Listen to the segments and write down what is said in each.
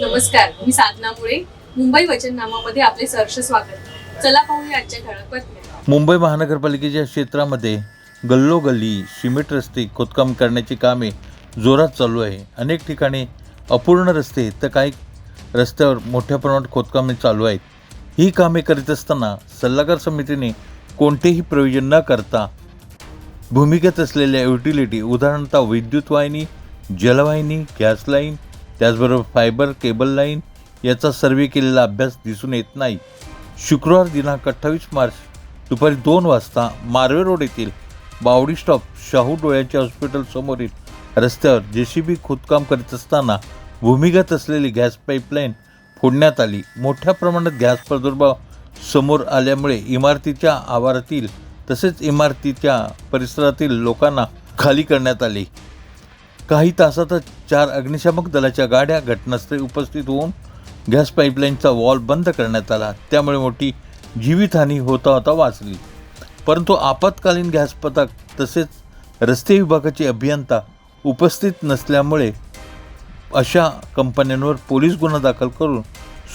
नमस्कार मी साधना मुळे. मुंबई वचननामामध्ये आपले सहर्ष स्वागत. चला पाहूया आजच्या ठळक बातम्या. मुंबई महानगरपालिकेच्या क्षेत्रामध्ये गल्लोगल्ली सिमेंट रस्ते खोदकाम करण्याची कामे जोरात चालू आहे. अनेक ठिकाणी अपूर्ण रस्ते तर काही रस्त्यावर मोठ्या प्रमाणात खोदकामे चालू आहेत. ही कामे करीत असताना सल्लागार समितीने कोणतेही प्रयोजन न करता भूमिकेत असलेल्या युटिलिटी उदाहरणतः विद्युत वाहिनी जलवाहिनी गॅस लाईन त्याचबरोबर फायबर केबल लाईन याचा सर्वे केलेला अभ्यास दिसून येत नाही. शुक्रवार दिनांक अठ्ठावीस मार्च दुपारी दोन वाजता मार्वे रोड येथील बावडी स्टॉप शाहू डोळ्याच्या हॉस्पिटलसमोरील रस्त्यावर जे सी बी खोदकाम करीत असताना भूमिगत असलेली गॅस पाईपलाईन फोडण्यात आली. मोठ्या प्रमाणात गॅस प्रादुर्भाव समोर आल्यामुळे इमारतीच्या आवारातील तसेच इमारतीच्या परिसरातील लोकांना खाली करण्यात आले. काही तासातच चार अग्निशामक दलाच्या गाड्या घटनास्थळी उपस्थित होऊन गॅस पाईपलाईनचा वॉल बंद करण्यात आला. त्यामुळे मोठी जीवितहानी होता होता वाचली. परंतु आपत्कालीन गॅस पथक तसेच रस्ते विभागाचे अभियंता उपस्थित नसल्यामुळे अशा कंपन्यांवर पोलीस गुन्हा दाखल करून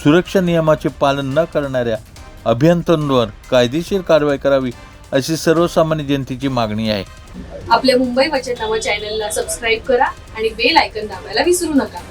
सुरक्षा नियमाचे पालन न करणाऱ्या अभियंत्यांवर कायदेशीर कारवाई करावी अशी सर्वसामान्य जनतेची मागणी आहे. आपल्या मुंबई वचननामा चॅनलला सबस्क्राईब करा आणि बेल आयकन दाबायला विसरू नका.